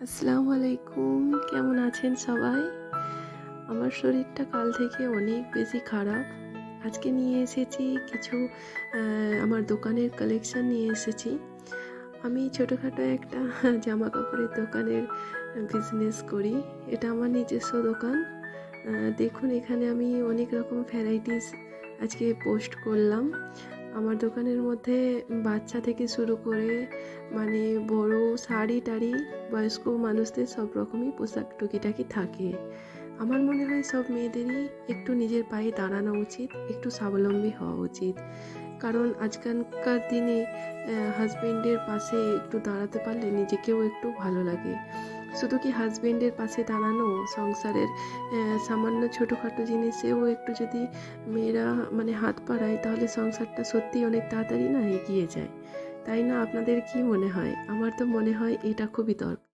আসসালামু আলাইকুম। কেমন আছেন সবাই? আমার শরীরটা কাল থেকে অনেক বেশি খারাপ। আজকে নিয়ে এসেছি কিছু আমার দোকানের কালেকশন নিয়ে এসেছি। আমি ছোটোখাটো একটা জামা কাপড়ের দোকানের বিজনেস করি। এটা আমার নিজস্ব দোকান। দেখুন এখানে আমি অনেক রকম ভ্যারাইটিস আজকে পোস্ট করলাম। আমার দোকানের মধ্যে বাচ্চা থেকে শুরু করে মানে বড় শাড়ি টাড়ি, বয়স্ক মানুষদের সব রকমই পোশাক টুকিটাকি থাকে। আমার মনে হয় সব মেয়েদেরই একটু নিজের পায়ে দাঁড়ানো উচিত, একটু স্বাবলম্বী হওয়া উচিত। কারণ আজকালকার দিনে হাজব্যান্ডের পাশে একটু দাঁড়াতে পারলে নিজেকেও একটু ভালো লাগে। শুধু কি হাজবেন্ডের পাশে দাঁড়ানো সংসারের সামান্য ছোটোখাটো জিনিসেও একটু যদি মেয়েরা মানে হাত পাড়ায় তাহলে সংসারটা সত্যিই অনেক তাড়াতাড়ি না এগিয়ে যায়। তাই না? আপনাদের কি মনে হয়? আমার তো মনে হয় এটা খুবই দরকার।